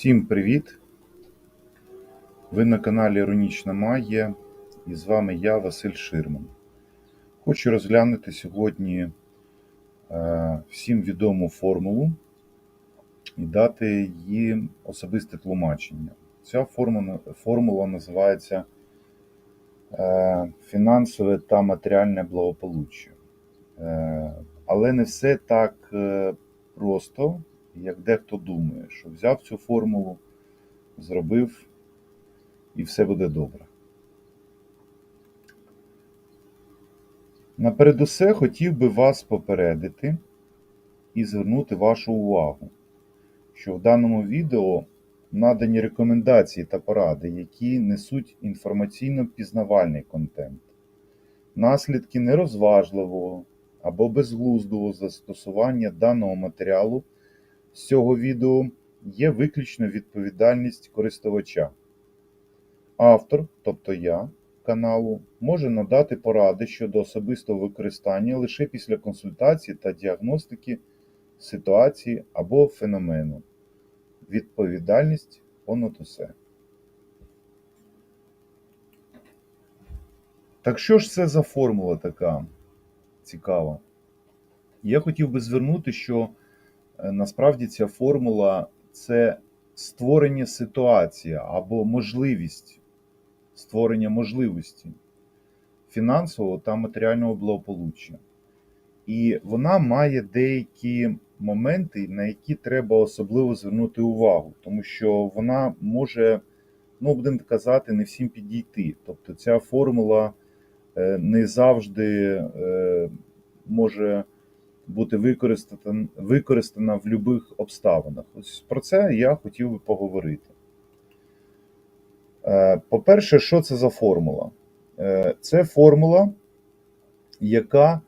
Всім привіт! Ви на каналі Іронічна Магія і з вами я, Василь Ширман. Хочу розглянути сьогодні е, всім відому формулу і дати її особисте тлумачення. Ця формула, формула називається е, фінансове та матеріальне благополуччя. Е, але не все так просто, як дехто думає, що взяв цю формулу, зробив і все буде добре. Напередусе хотів би вас попередити і звернути вашу увагу, що в даному відео надані рекомендації та поради, які несуть інформаційно-пізнавальний контент. Наслідки нерозважливого або безглуздого застосування даного матеріалу з цього відео є виключно відповідальність користувача. Автор, тобто я, каналу, може надати поради щодо особистого використання лише після консультації та діагностики ситуації або феномену. Відповідальність понад усе. Так що ж це за формула така цікава? Я хотів би звернути, що насправді ця формула це створення ситуації або можливість створення можливості фінансового та матеріального благополуччя. І вона має деякі моменти, на які треба особливо звернути увагу, тому що вона може, ну будемо казати, не всім підійти. Тобто ця формула е, не завжди е, може бути використана, використана в будь-яких обставинах. Ось про це я хотів би поговорити. Е, По-перше, що це за формула? Е, Це формула, яка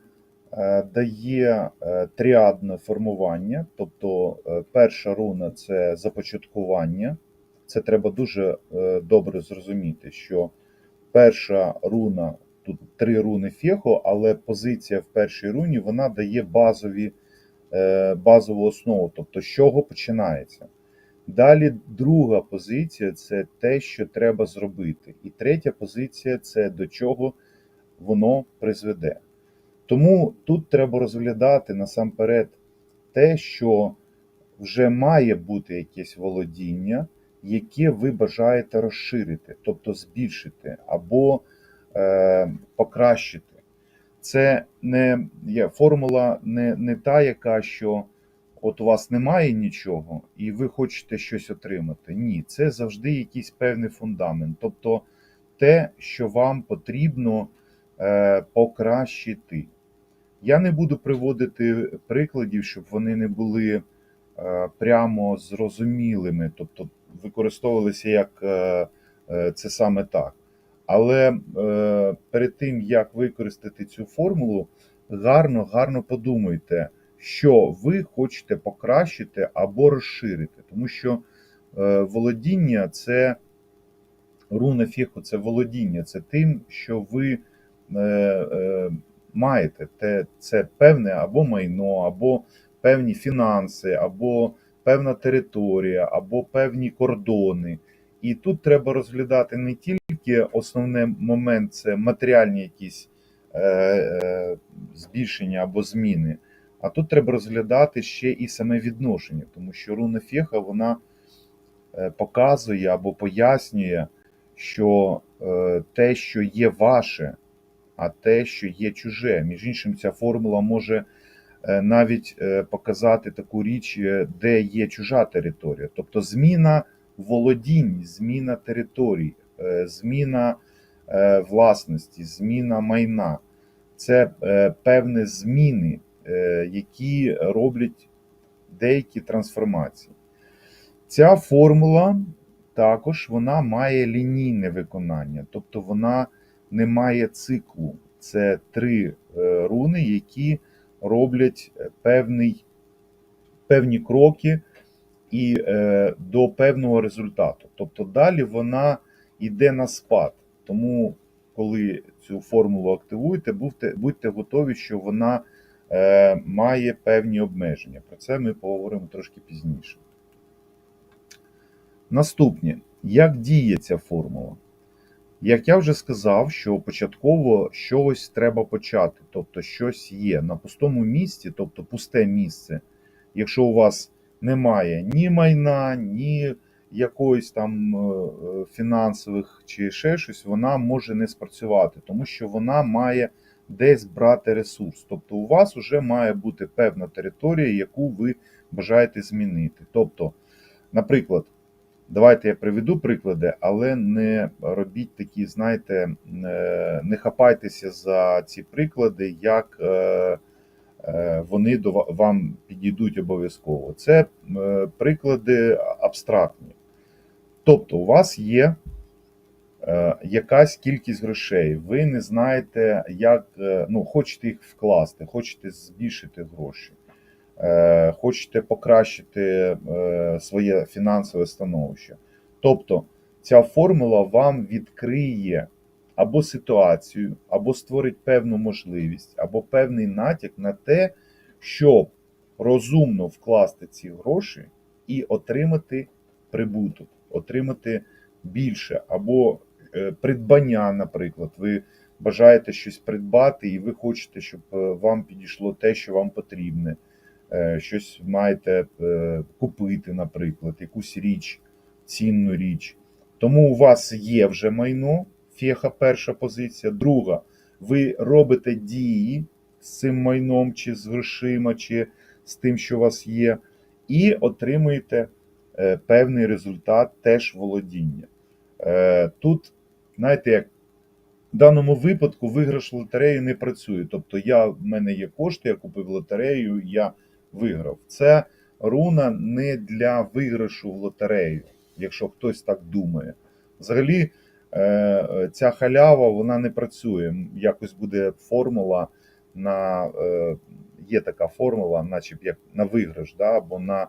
е, дає тріадне формування, тобто перша руна це започаткування. Це треба дуже добре зрозуміти, що перша руна, тут три руни фехо, але позиція в першій руні вона дає базові, е, базову основу, тобто з чого починається. Далі друга позиція це те, що треба зробити. І третя позиція це до чого воно призведе. Тому тут треба розглядати насамперед те, що вже має бути якесь володіння, яке ви бажаєте розширити, тобто збільшити або покращити. Це не є формула не, не та, яка що от у вас немає нічого, і ви хочете щось отримати. Ні, це завжди якийсь певний фундамент. Тобто те, що вам потрібно е, покращити. Я не буду приводити прикладів, щоб вони не були е, прямо зрозумілими, тобто використовувалися як е, е, це саме так. Але е, перед тим, як використати цю формулу, гарно, гарно подумайте що ви хочете покращити або розширити, тому що е, володіння це руна фіху, це володіння, це тим, що ви е, е, маєте. Те, це певне або майно, або певні фінанси, або певна територія, або певні кордони. І тут треба розглядати не тільки основний момент, це матеріальні якісь е, е, збільшення або зміни. А тут треба розглядати ще і саме відношення, тому що руна Феха вона е, показує або пояснює, що е, те, що є ваше, а те, що є чуже. Між іншим, ця формула може е, навіть показати таку річ, де є чужа територія. Тобто зміна володінь, зміна територій, зміна власності, зміна майна. Це певні зміни. Е, які роблять деякі трансформації. Ця формула також вона має лінійне виконання, тобто вона не має циклу. Це три е, руни, які роблять певний, певні кроки і е, до певного результату. Тобто далі вона йде на спад. Тому, коли цю формулу активуєте, будьте, будьте готові, що вона Е, має певні обмеження. Про це ми поговоримо трошки пізніше. Наступне, як діє ця формула? Як я вже сказав, що початково щось треба почати, тобто щось є на пустому місці, тобто пусте місце. Якщо у вас немає ні майна, ні якоїсь там е, фінансових чи ще щось, вона може не спрацювати, тому що вона має десь брати ресурс. Тобто у вас вже має бути певна територія, яку ви бажаєте змінити. Тобто, наприклад, давайте я приведу приклади, але не робіть такі, знаєте, е, не хапайтеся за ці приклади, як е, вони до вам підійдуть обов'язково. Це е, приклади абстрактні. Тобто, у вас є е, якась кількість грошей, ви не знаєте, як е, ну, хочете їх вкласти, хочете збільшити гроші, е, хочете покращити е, своє фінансове становище. Тобто, ця формула вам відкриє або ситуацію, або створить певну можливість, або певний натяк на те, щоб розумно вкласти ці гроші і отримати прибуток, отримати більше, або е, придбання, наприклад. Ви бажаєте щось придбати, і ви хочете, щоб е, вам підійшло те, що вам потрібне. Е, Щось маєте купити, наприклад, якусь річ, цінну річ. Тому у вас є вже майно, феха перша позиція. Друга, ви робите дії з цим майном, чи з грошима, чи з тим, що у вас є, і отримуєте е, певний результат теж володіння. Е, Тут, знаєте, як в даному випадку виграш в лотерею не працює. Тобто, я, в мене є кошти, я купив лотерею, я виграв. Це руна не для виграшу в лотерею, якщо хтось так думає. Взагалі, ця халява вона не працює. Якось буде формула на е, є така формула, наче як на виграш, да, або на,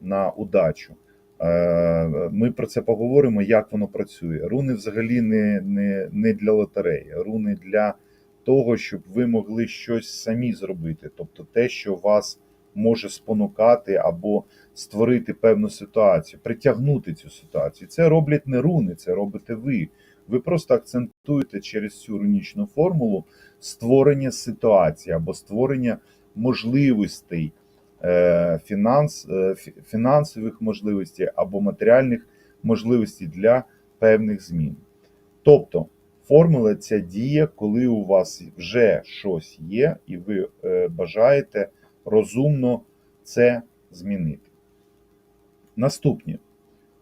на удачу. Е, Ми про це поговоримо, як воно працює. Руни взагалі не, не, не для лотереї, руни для того, щоб ви могли щось самі зробити, тобто те, що вас може спонукати або створити певну ситуацію, притягнути цю ситуацію. Це роблять не руни, це робите ви. Ви просто акцентуєте через цю рунічну формулу створення ситуації або створення можливостей е, фінанс, е, фінансових можливостей або матеріальних можливостей для певних змін. Тобто формула ця діє, коли у вас вже щось є, і ви е, бажаєте розумно це змінити. Наступне,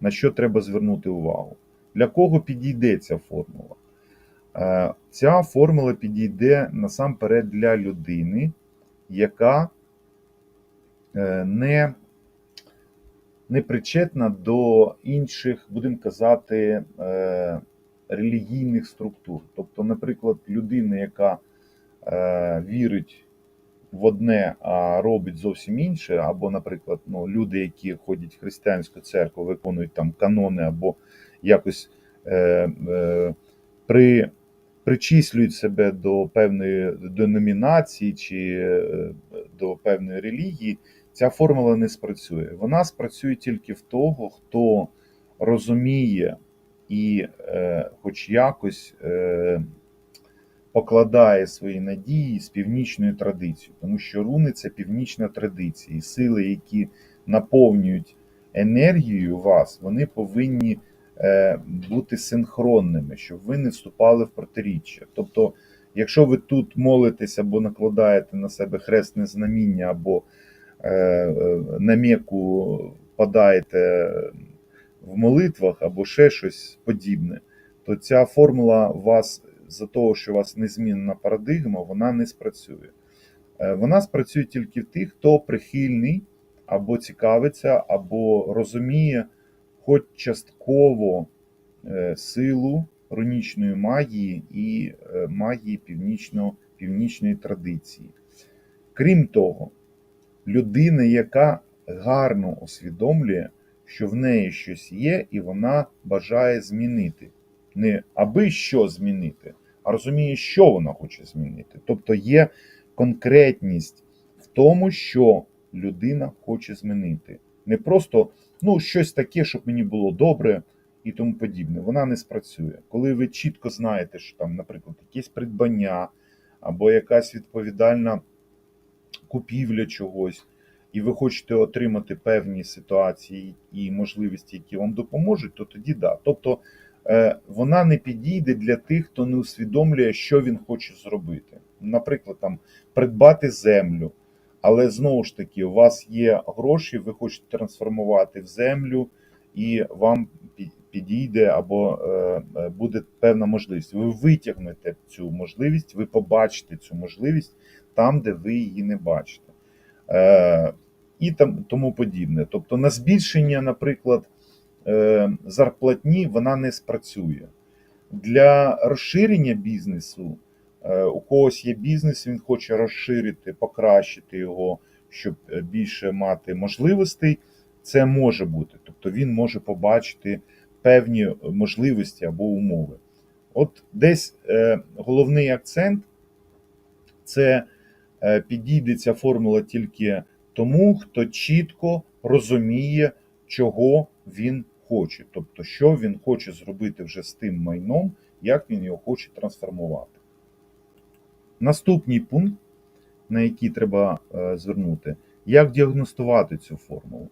на що треба звернути увагу? Для кого підійде ця формула? Е, Ця формула підійде насамперед для людини, яка е, не, не причетна до інших, будемо казати, е, релігійних структур. Тобто, наприклад, людина, яка вірить в одне, а робить зовсім інше, або, наприклад, ну, люди, які ходять в християнську церкву, виконують там канони, або якось е, е, при, причислюють себе до певної деномінації чи е, до певної релігії, ця формула не спрацює. Вона спрацює тільки в того, хто розуміє і, е, хоч якось, е, покладає свої надії з північною традицією, тому що руни це північна традиція, і сили, які наповнюють енергією вас, вони повинні е, бути синхронними, щоб ви не вступали в протиріччя. Тобто, якщо ви тут молитесь або накладаєте на себе хресне знаміння, або е, е, на Мекку падаєте в молитвах, або ще щось подібне, то ця формула вас за того, що у вас незмінна парадигма, вона не спрацює. Е, Вона спрацює тільки в тих, хто прихильний або цікавиться, або розуміє хоч частково е, силу рунічної магії і е, магії північно, північної традиції. Крім того, людина, яка гарно усвідомлює, що в неї щось є, і вона бажає змінити. Не аби що змінити, а розуміє, що вона хоче змінити. Тобто є конкретність в тому, що людина хоче змінити. Не просто ну, щось таке, щоб мені було добре і тому подібне. Вона не спрацює. Коли ви чітко знаєте, що там, наприклад, якесь придбання або якась відповідальна купівля чогось, і ви хочете отримати певні ситуації і можливості, які вам допоможуть, то тоді да. Тобто вона не підійде для тих, хто не усвідомлює, що він хоче зробити. Наприклад, там придбати землю. Але знову ж таки, у вас є гроші, ви хочете трансформувати в землю, і вам підійде або е, е, буде певна можливість. Ви витягнете цю можливість, ви побачите цю можливість там, де ви її не бачите. Е, і там, тому подібне. Тобто на збільшення, наприклад, е, зарплатні вона не спрацює. Для розширення бізнесу Е, У когось є бізнес, він хоче розширити, покращити його, щоб е, більше мати можливостей. Це може бути. Тобто він може побачити певні можливості або умови. От десь е, головний акцент це е, підійде ця формула тільки тому, хто чітко розуміє, чого він хоче, тобто, що він хоче зробити вже з тим майном, як він його хоче трансформувати. Наступний пункт, на який треба е, звернути, як діагностувати цю формулу.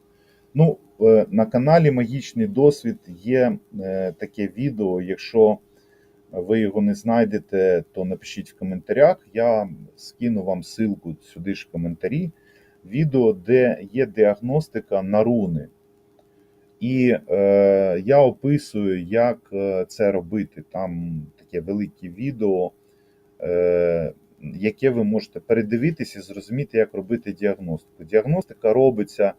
Ну, е, на каналі Магічний досвід є е, таке відео. Якщо ви його не знайдете, то напишіть в коментарях. Я скину вам ссылку сюди ж в коментарі. Відео, де є діагностика на руни. І е, я описую, як е, це робити. Там таке велике відео, е, яке ви можете передивитися і зрозуміти, як робити діагностику. Діагностика робиться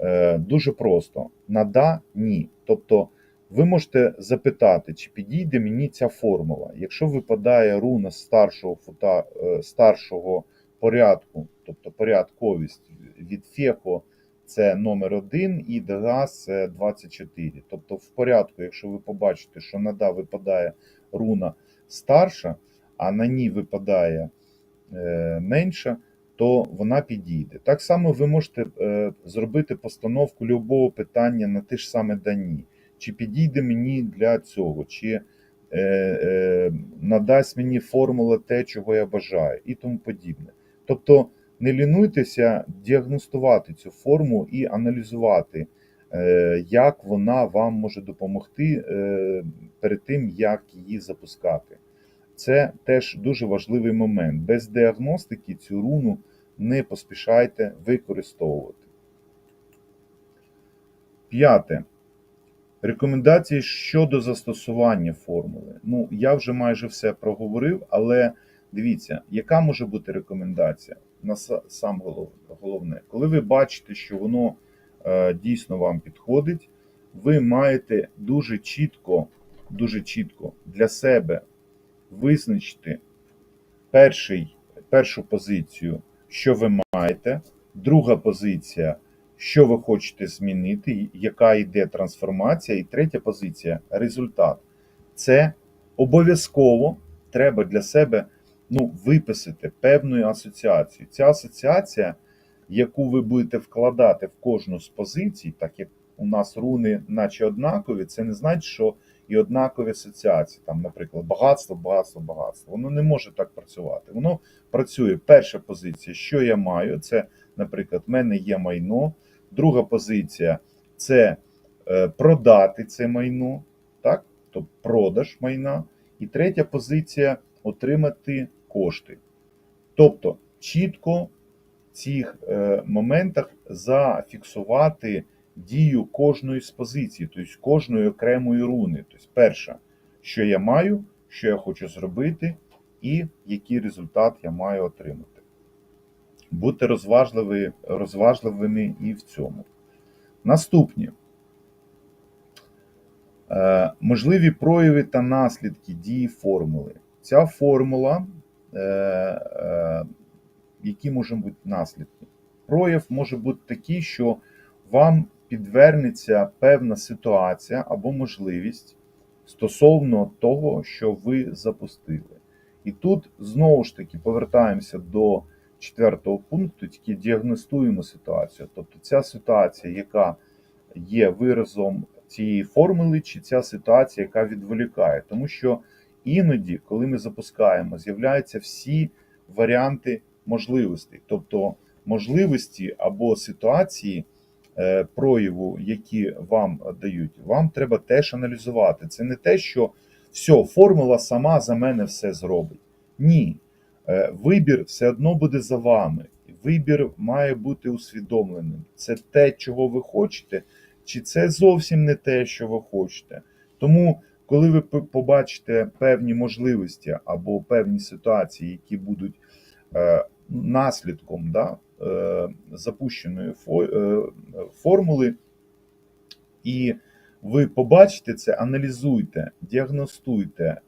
е, дуже просто: на да, ні. Тобто ви можете запитати, чи підійде мені ця формула. Якщо випадає руна старшого фута, е, старшого порядку, тобто порядковість від феко, це номер 1 і Дегас 24. Тобто, в порядку, якщо ви побачите, що на да випадає руна старша, а на ній випадає е, менша, то вона підійде. Так само ви можете е, зробити постановку любого питання на те ж саме дані. Чи підійде мені для цього, чи е, надасть мені формула те, чого я бажаю, і тому подібне. Тобто не лінуйтеся діагностувати цю форму і аналізувати, е, як вона вам може допомогти е, перед тим, як її запускати. Це теж дуже важливий момент. Без діагностики цю руну не поспішайте використовувати. П'яте. Рекомендації щодо застосування формули. Ну, я вже майже все проговорив, але дивіться, яка може бути рекомендація? На сам головне, коли ви бачите, що воно е, дійсно вам підходить, ви маєте дуже чітко, дуже чітко для себе визначити перший, першу позицію, що ви маєте, друга позиція, що ви хочете змінити, яка йде трансформація, і третя позиція результат. Це обов'язково треба для себе ну, виписати певну асоціацію. Ця асоціація, яку ви будете вкладати в кожну з позицій, так як у нас руни, наче однакові, це не значить, що і однакові асоціації. Там, наприклад, багатство, багатство, багатство. Воно не може так працювати. Воно працює перша позиція, що я маю. Це, наприклад, в мене є майно. Друга позиція це е, продати це майно, так? тобто продаж майна. І третя позиція отримати кошти. Тобто, чітко в цих е, моментах зафіксувати дію кожної з позицій, тобто кожної окремої руни. Тобто, перша, що я маю, що я хочу зробити, і який результат я маю отримати. Будьте розважливі, розважливими і в цьому. Наступні. Е, можливі прояви та наслідки дії формули. Ця формула, які можуть бути наслідки? Прояв може бути такий, що вам підвернеться певна ситуація або можливість стосовно того, що ви запустили. І тут знову ж таки повертаємося до четвертого пункту тільки діагностуємо ситуацію. Тобто ця ситуація, яка є виразом цієї формули, чи ця ситуація, яка відволікає. Тому що іноді, коли ми запускаємо, з'являються всі варіанти можливостей, тобто можливості або ситуації е, прояву, які вам дають, вам треба теж аналізувати. Це не те, що все, формула сама за мене все зробить. Ні. Е, Вибір все одно буде за вами. Вибір має бути усвідомленим. Це те, чого ви хочете, чи це зовсім не те, що ви хочете. Тому, коли ви побачите певні можливості або певні ситуації, які будуть е, наслідком да, е, запущеної е, формули, і ви побачите це, аналізуйте, діагностуйте,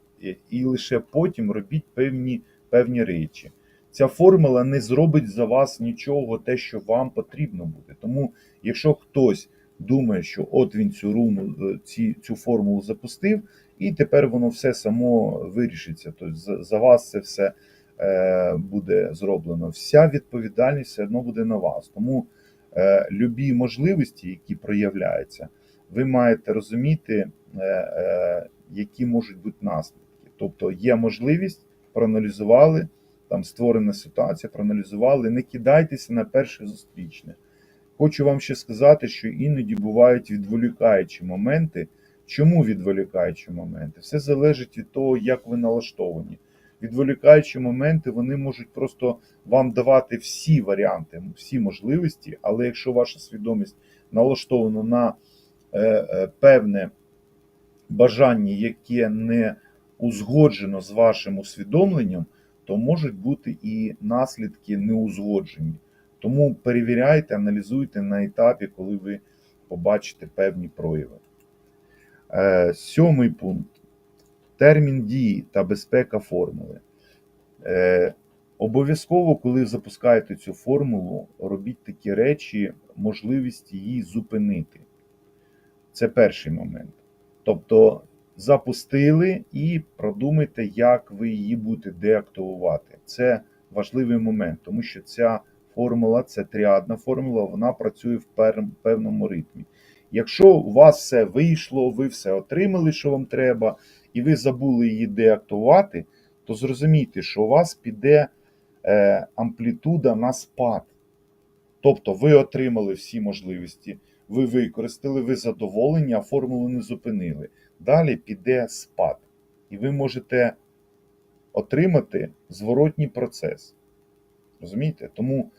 і лише потім робіть певні, певні речі. Ця формула не зробить за вас нічого, те, що вам потрібно буде. Тому, якщо хтось думає, що от він цю руну, е, ці, цю формулу запустив, і тепер воно все само вирішиться. Тобто за, вас це все е, буде зроблено. Вся відповідальність все одно буде на вас. Тому е, любі можливості, які проявляються, ви маєте розуміти, які можуть бути наслідки. Тобто є можливість, проаналізували, там створена ситуація, проаналізували, не кидайтеся на перше зустрічне. Хочу вам ще сказати, що іноді бувають відволікаючі моменти. Чому відволікаючі моменти? Все залежить від того, як ви налаштовані. Відволікаючі моменти вони можуть просто вам давати всі варіанти, всі можливості, але якщо ваша свідомість налаштована на е, е, певне бажання, яке не узгоджено з вашим усвідомленням, то можуть бути і наслідки неузгоджені. Тому перевіряйте, аналізуйте на етапі, коли ви побачите певні прояви. Е, Сьомий пункт. Термін дії та безпека формули. Е, Обов'язково, коли запускаєте цю формулу, робіть такі речі, можливість її зупинити. Це перший момент. Тобто запустили і продумайте, як ви її будете деактивувати. Це важливий момент, тому що ця формула, це тріадна формула, вона працює в певному ритмі. Якщо у вас все вийшло, ви все отримали, що вам треба, і ви забули її деактивувати, то зрозумійте, що у вас піде е, амплітуда на спад. Тобто ви отримали всі можливості, ви використали, ви задоволені, а формулу не зупинили. Далі піде спад. І ви можете отримати зворотній процес. Розумієте? Тому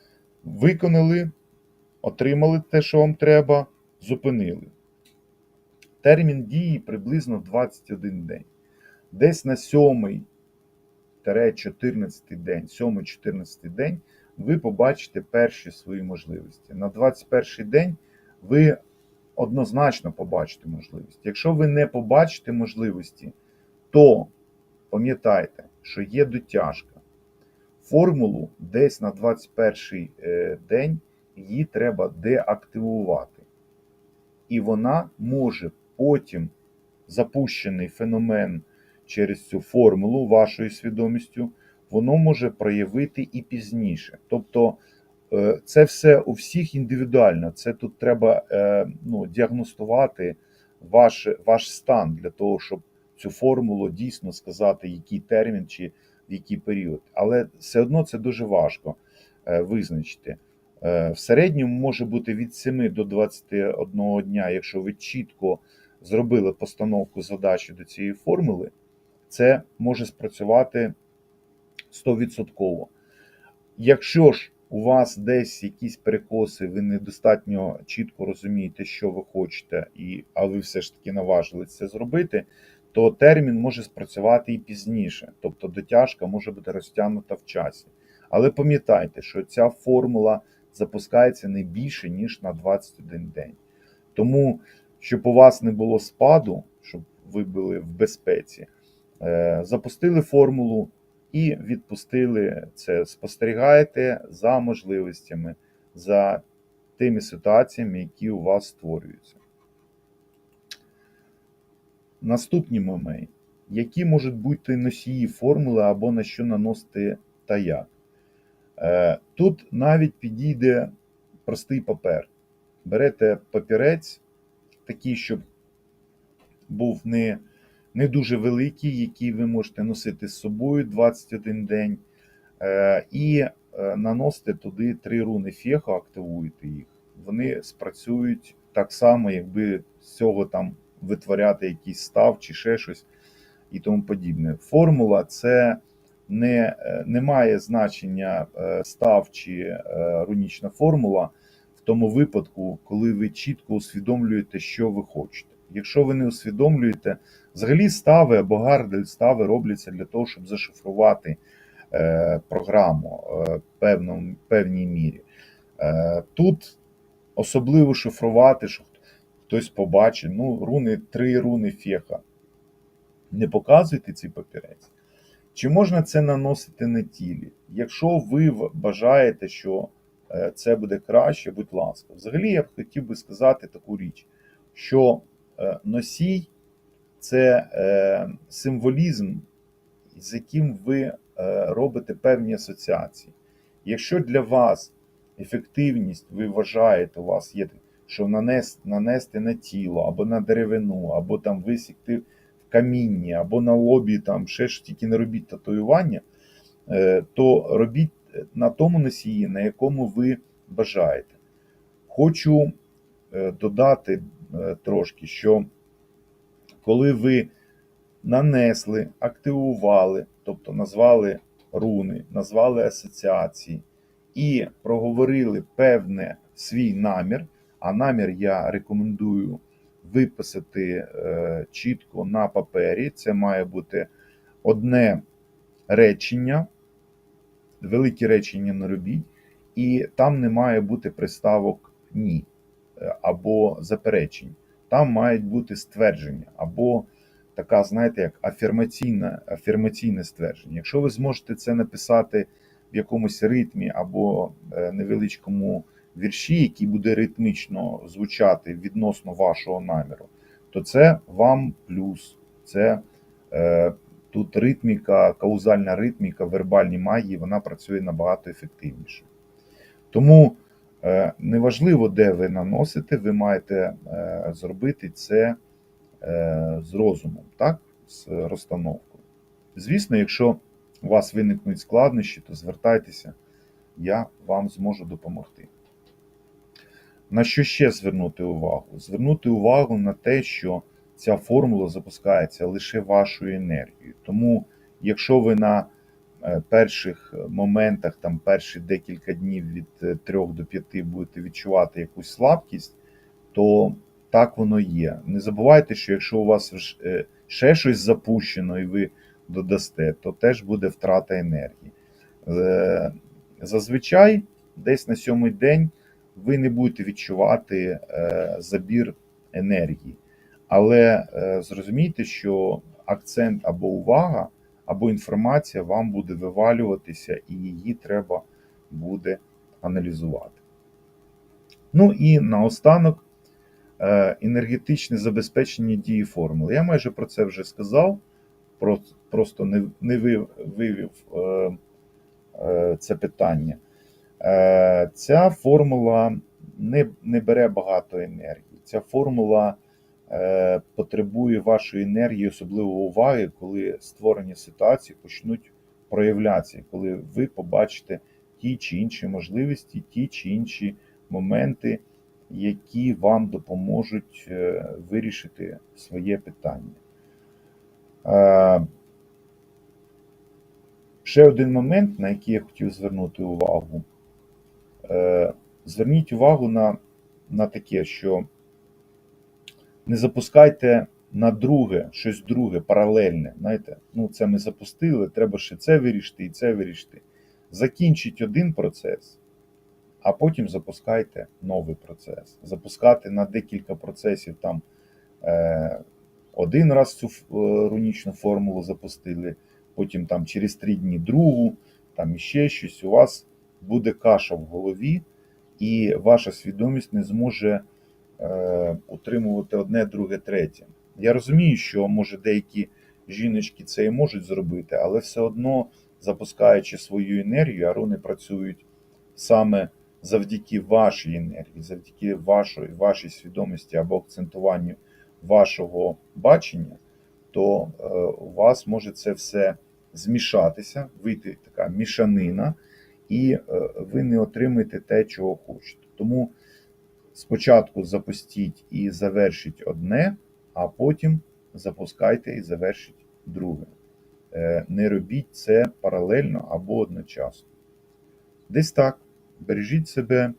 виконали, отримали те, що вам треба, зупинили. Термін дії приблизно 21 день. Десь на 7 14 день, 7-14 день ви побачите перші свої можливості. На 21 день ви однозначно побачите можливості. Якщо ви не побачите можливості, то пам'ятайте, що є дотяжка. Формулу десь на 21 е, день її треба деактивувати. І вона може потім запущений феномен через цю формулу вашою свідомістю, воно може проявити і пізніше. Тобто е, це все у всіх індивідуально. Це тут треба е, ну, діагностувати ваш, ваш стан для того, щоб цю формулу дійсно сказати, який термін чи в який період. Але все одно це дуже важко е, визначити. Е, В середньому може бути від 7 до 21 дня, якщо ви чітко зробили постановку задачі до цієї формули, це може спрацювати 100%. Якщо ж у вас десь якісь перекоси, ви недостатньо чітко розумієте, що ви хочете, і, а ви все ж таки наважились це зробити, то термін може спрацювати і пізніше. Тобто дотяжка може бути розтягнута в часі. Але пам'ятайте, що ця формула запускається не більше, ніж на 21 день. Тому, щоб у вас не було спаду, щоб ви були в безпеці, е, запустили формулу і відпустили це. Спостерігаєте за можливостями, за тими ситуаціями, які у вас створюються. Наступний момент. Які можуть бути носії формули або на що наносити та як? Е, Тут навіть підійде простий папер. Берете папірець, такий, щоб був не, не дуже великий, який ви можете носити з собою 21 день. Е, І е, наносите туди три руни феха, активуєте їх. Вони спрацюють так само, якби з цього там витворяти якийсь став чи ще щось і тому подібне. Формула це не, е, не має значення е, став чи е, рунічна формула в тому випадку, коли ви чітко усвідомлюєте, що ви хочете. Якщо ви не усвідомлюєте, взагалі стави або гардель стави робляться для того, щоб зашифрувати програму певному, певній мірі. Тут особливо шифрувати, що хтось побачить. Ну, руни, три руни феха. Не показуйте цей папірець. Чи можна це наносити на тілі? Якщо ви бажаєте, що е, це буде краще, будь ласка. Взагалі, я б хотів би сказати таку річ, що е, носій це е, символізм, з яким ви робите певні асоціації. Якщо для вас ефективність, ви вважаєте, у вас є, що нанес, нанести на тіло, або на деревину, або там висікти в камінні, або на лобі, там ще ж тільки не робіть татуювання, е, то робіть на тому носії, на якому ви бажаєте. Хочу е, додати е, трошки, що коли ви нанесли, активували, тобто назвали руни, назвали асоціації і проговорили певне свій намір, а намір я рекомендую виписати е, чітко на папері. Це має бути одне речення, великі речення не робіть, і там не має бути приставок ні е, або заперечень. Там мають бути ствердження або така, знаєте, як афірмаційне, афірмаційне ствердження. Якщо ви зможете це написати в якомусь ритмі або е, невеличкому вірші, який буде ритмічно звучати відносно вашого наміру, то це вам плюс. Це е, тут ритміка, каузальна ритміка, вербальні магії, вона працює набагато ефективніше. Тому е, неважливо, де ви наносите, ви маєте е, зробити це е, з розумом, так? з розстановкою. Звісно, якщо у вас виникнуть складнощі, то звертайтеся, я вам зможу допомогти. На що ще звернути увагу? Звернути увагу на те, що ця формула запускається лише вашою енергією. Тому, якщо ви на е, перших моментах, там перші декілька днів від 3 до 5 будете відчувати якусь слабкість, то так воно є. Не забувайте, що якщо у вас е, ще щось запущено і ви додасте, то теж буде втрата енергії. Е, Зазвичай, десь на сьомий день ви не будете відчувати е, забір енергії. Але е, зрозумійте, що акцент або увага, або інформація вам буде вивалюватися, і її треба буде аналізувати. Ну і наостанок е, енергетичне забезпечення дії формули. Я майже про це вже сказав, просто не, вивів це питання. Е, Ця формула не, не бере багато енергії. Ця формула е, потребує вашої енергії, особливо уваги, коли створені ситуації почнуть проявлятися, коли ви побачите ті чи інші можливості, ті чи інші моменти, які вам допоможуть е, вирішити своє питання. Е, Ще один момент, на який я хотів звернути увагу. Е, Зверніть увагу на, на таке, що не запускайте на друге, щось друге, паралельне. Знаєте, ну це ми запустили, треба ще це вирішити і це вирішити. Закінчіть один процес, а потім запускайте новий процес. Запускати на декілька процесів там е, один раз цю е, рунічну формулу запустили, потім там через три дні другу, там іще щось. У вас буде каша в голові, і ваша свідомість не зможе е, утримувати одне, друге, третє. Я розумію, що може деякі жіночки це і можуть зробити, але все одно запускаючи свою енергію, а руни працюють саме завдяки вашій енергії, завдяки вашої, вашій свідомості або акцентуванню вашого бачення, то е, у вас може це все змішатися, вийти така мішанина, і е, ви не отримаєте те, чого хочете. Тому спочатку запустіть і завершіть одне, а потім запускайте і завершіть друге. Е, Не робіть це паралельно або одночасно. Десь так. Бережіть себе,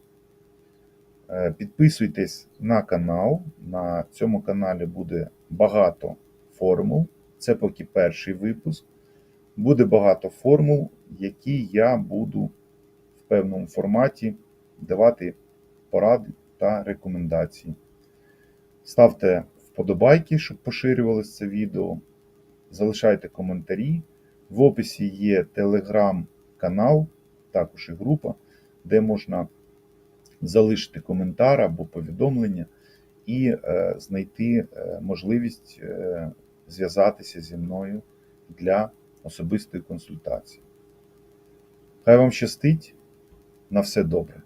Е, підписуйтесь на канал. На цьому каналі буде багато формул. Це поки перший випуск. Буде багато формул, які я буду в певному форматі давати поради та рекомендації. Ставте вподобайки, щоб поширювалося це відео. Залишайте коментарі. В описі є телеграм-канал, також і група, де можна залишити коментар або повідомлення і е, знайти е, можливість е, зв'язатися зі мною для особистої консультації. Хай вам щастить, на все добре.